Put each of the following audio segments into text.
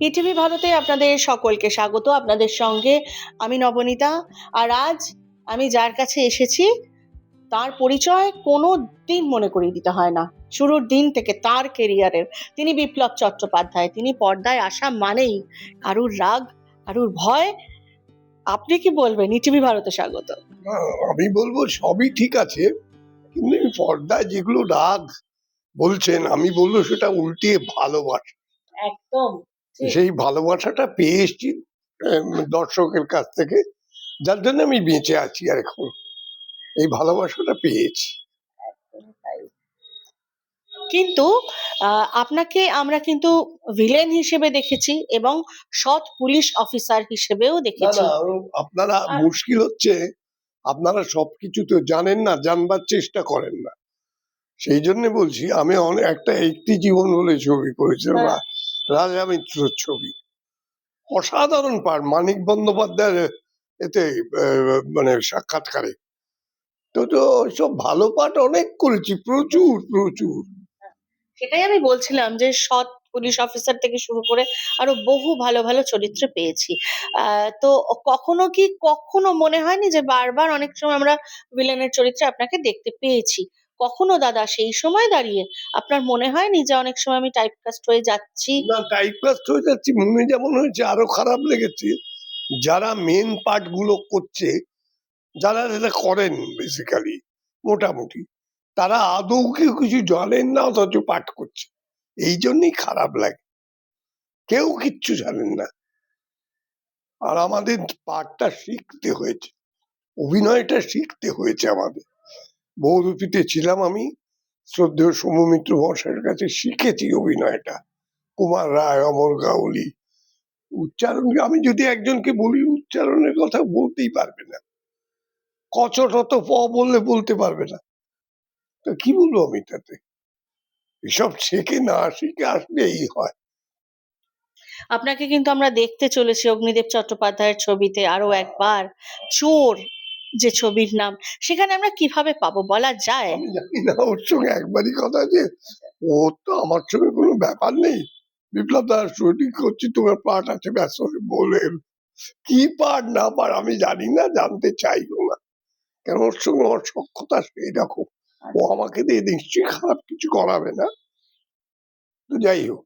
ETV ভারতে আপনাদের সকলকে স্বাগত। আপনাদের সঙ্গে আমি নবনীতা। আর আজ আমি যার কাছে এসেছি তার পরিচয় কোনো দিন মনে করিয়ে দিতে হয় না। শুরুর দিন থেকে তার কেরিয়ারের তিনি বিপ্লব চট্টোপাধ্যায়। তিনি পর্দায় আসা মানেই কারুর রাগ কারুর ভয়। আপনি কি বলবেন? ইটিভি ভারতে স্বাগত। আমি বলব সবই ঠিক আছে। কিন্তু পর্দায় যেগুলো রাগ বলছেন আমি বলব সেটা উল্টিয়ে ভালোবাসা একদম। সেই ভালোবাসাটা পেয়ে এসছি দর্শকের কাছ থেকে। যার জন্য আমি বেঁচে আছি আর এখন। এই ভালোবাসাটা পেয়েছি। কিন্তু আপনাকে আমরা কিন্তু ভিলেন হিসেবে দেখেছি এবং সৎ পুলিশ অফিসার হিসেবেও দেখেছি। আপনারা মুশকিল হচ্ছে আপনারা সবকিছু তো জানেন না জানবার চেষ্টা করেন না। সেই জন্য বলছি আমি একটা একটি জীবন বলে ছবি করেছিলাম হ্যাঁ। রাজা মিত্রর ছবি। অসাধারণ পাঠ মানিক বন্দ্যোপাধ্যায়ের এতে মানে সাক্ষাৎকারে। তো তো সব ভালো পাঠ অনেক করেছি, প্রচুর প্রচুর। সেটাই আমি বলছিলাম যে, সৎ পুলিশ অফিসার থেকে শুরু করে আরও বহু ভালো ভালো চরিত্র পেয়েছি। তো কখনো কি কখনো মনে হয়নি যে, বারবার অনেক সময় আমরা ভিলেনের চরিত্রে আপনাকে দেখতে পেয়েছি? কখনো দাদা, সেই সময় দাঁড়িয়ে আপনার মনে হয়নি যে অনেক সময় আমি টাইপকাস্ট হয়ে যাচ্ছি? না টাইপকাস্ট হয়ে যাচ্ছি, মনে যেমন হয়েছে আরও খারাপ লেগেছে। যারা মেন পার্টগুলো করছে, যারা যেটা করেন বেসিক্যালি মোটামুটি, তারা আদৌ কেউ কিছু জানেন না, অথচ পাঠ করছে। এই জন্যই খারাপ লাগে। কেউ কিচ্ছু জানেন না। আর আমাদের পাঠটা শিখতে হয়েছে। অভিনয়টা শিখতে হয়েছে আমাদের। বহুরূপীতে ছিলাম আমি। শ্রদ্ধেয় সৌম্যমিত্র মহাশয়ের কাছে শিখেছি অভিনয়টা। কুমার রায়, অমর গাউলি। উচ্চারণ, আমি যদি একজনকে বলি, উচ্চারণের কথা বলতেই পারবে না। কচটত প বললে বলতে পারবে না। তো কি বলব আমি তাতে? এসব শেখে না শিখে আসলে এই হয়। আপনাকে কিন্তু আমরা দেখতে চলেছি অগ্নিদেব চট্টোপাধ্যায়ের ছবিতে আরও একবার। চোর যে ছবির নাম সেখানে আমরা কীভাবে পাবো বলা যায়? জানি না ওর সঙ্গে একবারই কথা যে ওর তো আমার সঙ্গে কোনো ব্যাপার নেই। বিপ্লব দাস শুটিং করছি তোমার পাঠ আছে ব্যাস বলেন কি পাঠ না পার আমি জানি না জানতে চাইও না। কেন ওর সঙ্গে ওর সক্ষতা সেই রকম ও আমাকে দিয়ে নিশ্চয়ই খারাপ কিছু করাবে না। তো যাই হোক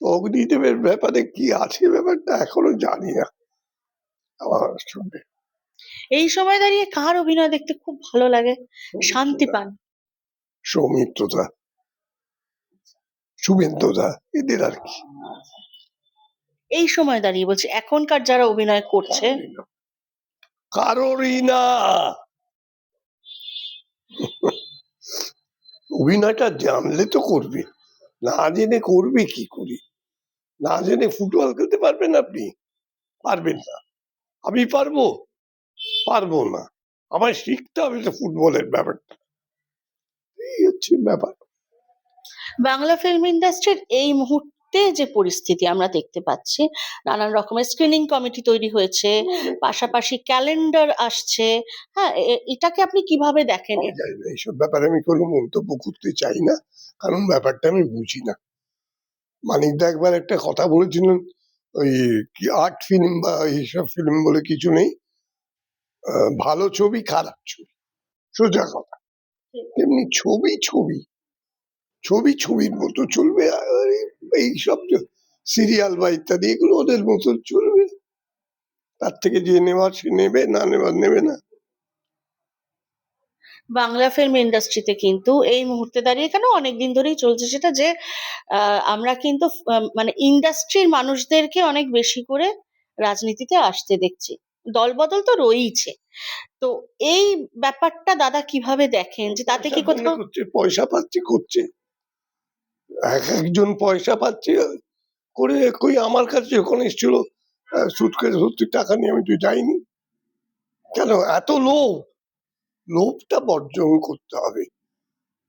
তো অগ্নিদেবের ব্যাপারে কি আছে ব্যাপারটা এখনও জানি না। আমার সঙ্গে। এই সময় দাঁড়িয়ে কার অভিনয় দেখতে খুব ভালো লাগে? শান্তি পান। সৌমিত্রদা। শুভেন্দুদা এদের আর কি। এই সময় দাঁড়িয়ে বলছি এখনকার যারা অভিনয় করছে। কারোরই না। অভিনয়টা জানলে তো করবে। না জেনে করবে কি করে? না জেনে ফুটবল খেলতে পারবেন আপনি? পারবেন না। আমি পারব। পারব না। আমায় শিখতে হবে তো ফুটবলের ব্যাপারটা। এই হচ্ছে ব্যাপার। বাংলা ফিল্ম ইন্ডাস্ট্রির এই মুহূর্তে যে পরিস্থিতি আমরা দেখতে পাচ্ছি নানান রকমের স্ক্রিনিং কমিটি তৈরি হয়েছে পাশাপাশি ক্যালেন্ডার আসছে হ্যাঁ এটাকে আপনি কীভাবে দেখেন? এইসব ব্যাপারে আমি কোনো মন্তব্য করতে চাই না কারণ ব্যাপারটা আমি বুঝি না। মানিকদা একবার একটা কথা বলেছিলেন ওই কি আর্ট ফিল্ম বা এইসব ফিল্ম বলে কিছু নেই ভালো ছবি, খারাপ ছবি। সোজা কথা। তেমনি ছবি ছবি। ছবি, ছবির মতো চলবে এইসব সিরিয়াল বা ইত্যাদি, এগুলো ওদের মতো চলবে। তার থেকে যে নেওয়ার সে নেবে, না নেওয়ার নেবে না। বাংলা ফিল্ম ইন্ডাস্ট্রিতে কিন্তু এই মুহূর্তে দাঁড়িয়ে কেন অনেকদিন ধরেই চলছে সেটা যে আমরা কিন্তু মানে ইন্ডাস্ট্রির মানুষদেরকে অনেক বেশি করে রাজনীতিতে আসতে দেখছি। দলবদল তো রয়েইছে। তো এই ব্যাপারটা দাদা কীভাবে দেখেন? যে তাতে কি কোথাও পয়সা পাচ্ছে করছে। এক একজন পয়সা পাচ্ছে করে কই আমার কাছে যখন এসেছিল সুটকেস টাকা নিয়ে আমি তো যাইনি। কেন? এত লোভ। লোভটা বর্জন করতে হবে।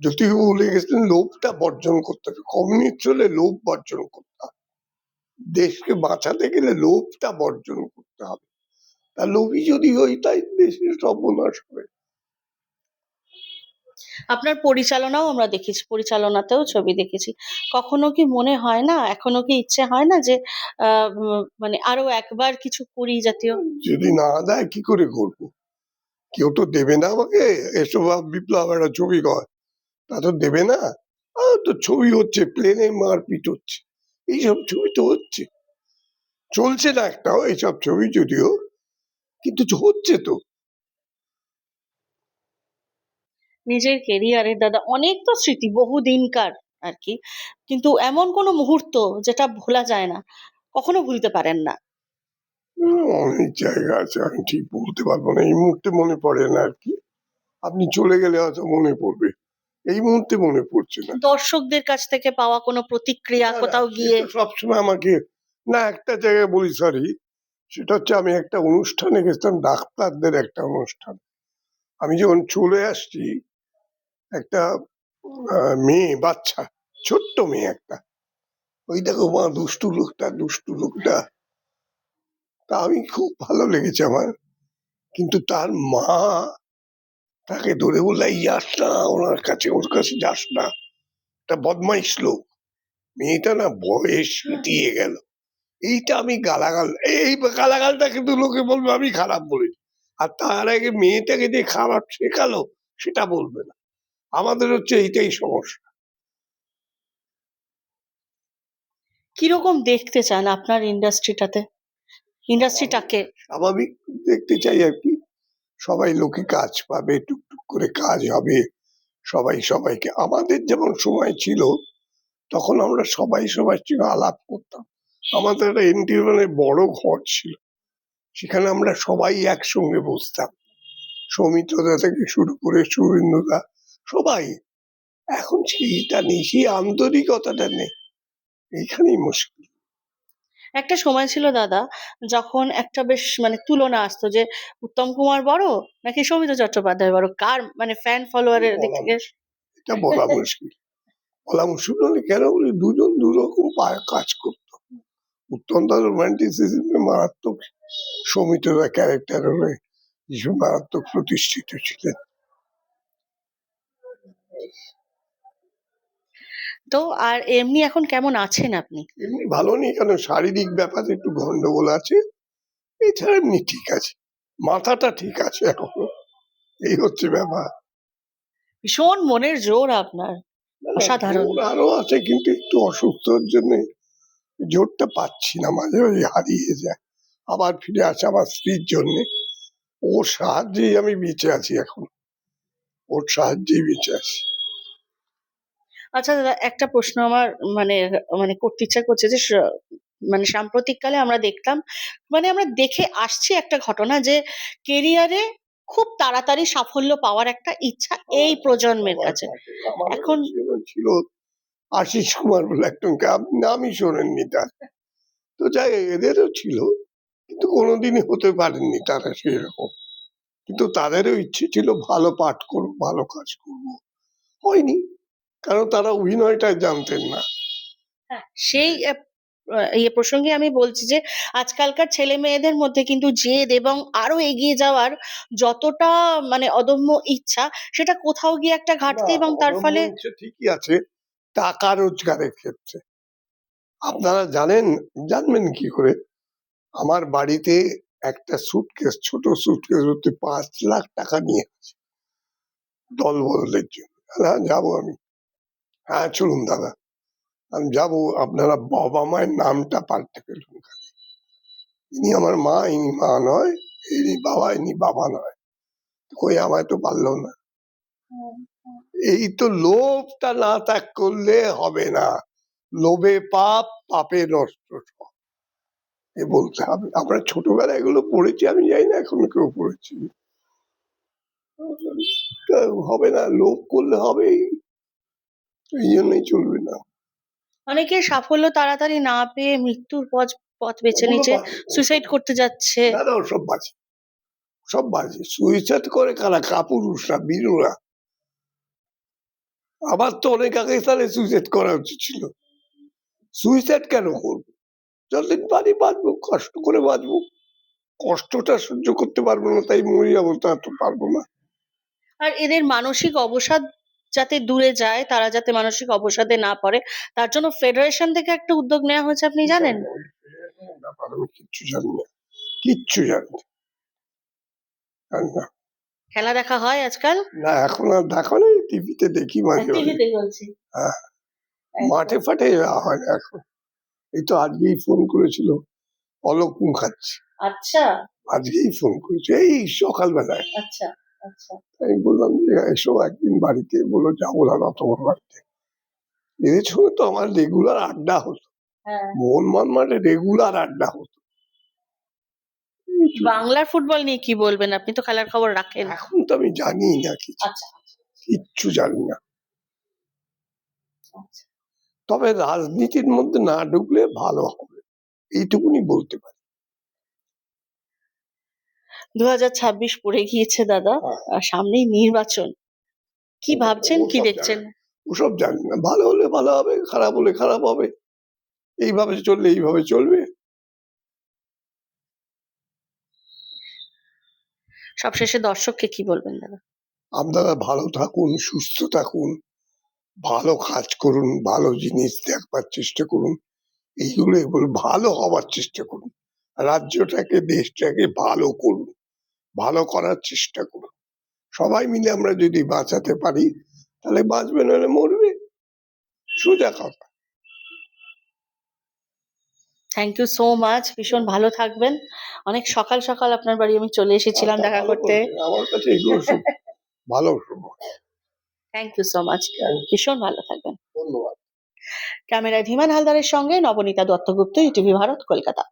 যদি বলে গেছিলেন লোভটা বর্জন করতে হবে। কমিউনিস্ট হলে লোভ বর্জন করতে হবে। দেশকে বাঁচাতে গেলে লোভটা বর্জন করতে হবে। তা লোভী যদি হই তাই দেশের সর্বনাশ হবে। আপনার পরিচালনাও আমরা দেখেছি পরিচালনাতেও ছবি দেখেছি। কখনো কি মনে হয় না এখনও কি ইচ্ছে হয় না যে মানে আরও একবার কিছু করি জাতীয়? যদি না দেয় কি করে করব? কেউ তো দেবে না আমাকে এসব বিপ্লব একটা ছবি কর। তা তো দেবে না। তো ছবি হচ্ছে প্লেনে মারপিট হচ্ছে। এইসব ছবি তো হচ্ছে। চলছে না একটাও এইসব ছবি যদিও। কিন্তু হচ্ছে তো। নিজের কেরিয়ারের দাদা অনেক তো স্মৃতি বহুদিনকার আর কি কিন্তু এমন কোনো মুহূর্ত যেটা ভোলা যায় না কখনো ভুলতে পারেন না। অনেক জায়গা আছে আমি ঠিক বলতে পারব না। এই মুহূর্তে মনে পড়ে না আর কি আপনি চলে গেলে হয়তো মনে পড়বে। এই মুহূর্তে মনে পড়ছে না। দর্শকদের কাছ থেকে পাওয়া কোনো প্রতিক্রিয়া কোথাও গিয়ে সবসময় আমাকে না একটা জায়গায় বলি সরি সেটা হচ্ছে আমি একটা অনুষ্ঠানে গেছিলাম, ডাক্তারদের একটা অনুষ্ঠান। আমি যখন চলে আসছি, একটা মেয়ে, বাচ্চা, ছোট্ট মেয়ে একটা। ওই দেখো মা, দুষ্টু লোকটা দুষ্টু লোকটা। তা আমি খুব ভালো লেগেছে আমার। কিন্তু তার মা তাকে ধরে বললে যাস না, ওনার কাছে, ওর কাছে যাস না। একটা বদমাইশ লোক। মেয়েটা না বয়স দিয়ে গেল। এইটা আমি গালাগাল এই গালাগালটা কিন্তু লোকে বলবে আমি খারাপ বলি। আর তার আগে মেয়েটাকে যে খারাপ শেখালো সেটা বলবে না। আমাদের হচ্ছে এইটাই সমস্যা। কীরকম দেখতে চান আপনার ইন্ডাস্ট্রিটাতে? ইন্ডাস্ট্রিটাকে? স্বাভাবিক দেখতে চাই আর কি। সবাই লোকে কাজ পাবে টুকটুক করে কাজ হবে। সবাই সবাইকে আমাদের যেমন সময় ছিল তখন আমরা সবাই সবার সঙ্গে আলাপ করতাম। আমাদের একটা এন্টিরনের বড় ঘর ছিল। সেখানে আমরা সবাই একসঙ্গে বসতাম। সৌমিত্রদা থেকে শুরু করে সুরেন্দ্রদা সবাই। এখন সেইটা নেই সেই আন্তরিকতাটা নেই। এইখানেই মুশকিল। একটা সময় ছিল দাদা যখন একটা বেশ মানে তুলনা আসতো যে উত্তম কুমার বড় নাকি সৌমিত্র চট্টোপাধ্যায় বড়? কার মানে ফ্যান ফলোয়ারের দিক? থেকে এটা বলা মুশকিল। বলা মুশকিল কেন বলি? দুজন দুরকম পা- কাজ করতো। দা রোমান্টিসিজমে মারাত্মক সৌমিত্রদা ক্যারেক্টার হলে ভীষণ মারাত্মক প্রতিষ্ঠিত ছিলেন। তো আর এমনি এখন কেমন আছেন আপনি? এমনি ভালো নেই কেন শারীরিক ব্যাপারে একটু গন্ডগোল আছে এছাড়া এমনি ঠিক আছে মাথাটা ঠিক আছে এখনও এই হচ্ছে ব্যাপার। ভীষণ মনের জোর আপনার অসাধারণ। আরও আছে কিন্তু একটু অসুস্থর জন্য জোরটা পাচ্ছি না মাঝে মাঝে হারিয়ে যায়। আবার ফিরে আসে আমার স্ত্রীর জন্যে। ওর সাহায্যেই আমি বেঁচে আছি এখন। ওর সাহায্যেই বেঁচে আছি। আচ্ছা দাদা একটা প্রশ্ন আমার মানে মানে করতে ইচ্ছা করছে যে মানে সাম্প্রতিককালে আমরা দেখতাম মানে আমরা দেখে আসছি একটা ঘটনা যে কেরিয়ারে খুব তাড়াতাড়ি সাফল্য পাওয়ার একটা ইচ্ছা এই প্রজন্মের কাছে। এখন- ছিল আশিস কুমার বলে একজনকে আপনি নামই শোনেননি তার। তো যাই এদেরও ছিল কিন্তু কোনোদিনই হতে পারেননি তারা সেই রকম কিন্তু তাদেরও ইচ্ছে ছিল ভালো পাঠ করব ভালো কাজ করব হয়নি কারণ তারা অভিনয়টা জানতেন না। সেই আহ, আহ, ইয়ে প্রসঙ্গে আমি বলছি যে আজকালকার ছেলে মেয়েদের মধ্যে কিন্তু জেদ এবং আরও এগিয়ে যাওয়ার যতটা মানে অদম্য ইচ্ছা সেটা কোথাও গিয়ে একটা ঘাটতি এবং তার ফলে ঠিকই আছে টাকা রোজগারের ক্ষেত্রে। আপনারা জানেন, জানবেন কি করে? আমার বাড়িতে একটা সুটকেস ছোট সুটকেস হতে পাঁচ লাখ টাকা নিয়ে আছে। দল বদলের জন্য। হ্যাঁ যাব আমি। হ্যাঁ চলুন দাদা। আমি যাব, আপনারা বাবা মায়ের নামটা পাল্টে ফেলুন খালি। ইনি আমার মা, ইনি মা নয়, ইনি বাবা ইনি বাবা নয়। কই আমায় তো পারল না। এই তো লোভটা না ত্যাগ করলে হবে না। লোভে পাপ পাপে নষ্ট সব। এ বলতে হবে। আমরা ছোটবেলায় এগুলো পড়েছি আমি জানি না এখন কেউ পড়েছি। হবে না লোভ করলে হবে এই জন্যই চলবে না। অনেকে সাফল্য তাড়াতাড়ি না পেয়ে মৃত্যুর পথ পথ বেছে নিচ্ছে সুইসাইড করতে যাচ্ছে। দাদা সব বাজে। সব বাজে। সুইসাইড করে কারা? কাপুরুষরা বীররা। আবার তো অনেক আগে তাহলে সুইসাইড করা উচিত ছিল। সুইসাইড কেন করব? যতদিন পারি বাঁচবো কষ্ট করে বাঁচবো। কষ্টটা সহ্য করতে পারব না তাই মরে যাব তা তো পারব না। আর এদের মানসিক অবসাদ যাতে দূরে যায় তারা যাতে মানসিক অবসাদে না পড়ে তার জন্য ফেডারেশন থেকে একটা উদ্যোগ নেওয়া হয়েছে আপনি জানেন? কিচ্ছু জানি না। কিচ্ছু জানি না। খেলা দেখা হয় আজকাল? না এখন আর দেখো না টিভিতে দেখি মাঝে মাঝে। টিভিতে বলছি। হ্যাঁ। মাঠে ফাটে যাওয়া হয় না এখন। এই তো আজকেই ফোন করেছিল অলোক মুখার্জি আচ্ছা। আজকেই ফোন করেছে এই সকালবেলায়। আচ্ছা আচ্ছা। আমি বললাম যে এসো একদিন বাড়িতে বলল যাব না তোমার বাড়িতে। এদের সঙ্গে তো আমার রেগুলার আড্ডা হতো। হ্যাঁ। মোহনমান মাঠে রেগুলার আড্ডা হতো। বাংলার ফুটবল নিয়ে কি বলবেন? আপনি তো খেলার খবর রাখেন। এখন তো আমি জানি না কিছু। আচ্ছা। কিচ্ছু জানি না। আচ্ছা। তবে রাজনীতির মধ্যে না ঢুকলে ভালো হবে। এইটুকুনি বলতে পারি। দু হাজার ছাব্বিশ পড়ে গিয়েছে দাদা হ্যাঁ। আর সামনেই নির্বাচন। কি ভাবছেন? কি দেখছেন? ওসব জানি না। ভালো হলে ভালো হবে খারাপ হলে খারাপ হবে। এইভাবে চললে এইভাবে চলবে। সবশেষে দর্শককে কি বলবেন দাদা? আপনারা ভালো থাকুন, সুস্থ থাকুন, ভালো কাজ করুন, ভালো জিনিস দেখবার চেষ্টা করুন। এইগুলো এগুলো ভালো হওয়ার চেষ্টা করুন। রাজ্যটাকে, দেশটাকে ভালো করুন, ভালো করার চেষ্টা করুন। সবাই মিলে আমরা যদি বাঁচাতে পারি, তাহলে বাঁচবে নাহলে মরবে। সোজা কথা। থ্যাংক ইউ সো মাচ ভীষণ ভালো থাকবেন। অনেক সকাল সকাল আপনার বাড়ি আমি চলে এসেছিলাম আচ্ছা, দেখা করতে। আমার কাছে এগুলো ভালো থ্যাংক ইউ সো মাচ ভীষণ ভালো থাকবেন। ধন্যবাদ। ক্যামেরায় ধীমান হালদারের সঙ্গে নবনীতা দত্তগুপ্ত ইটিভি ভারত কলকাতা।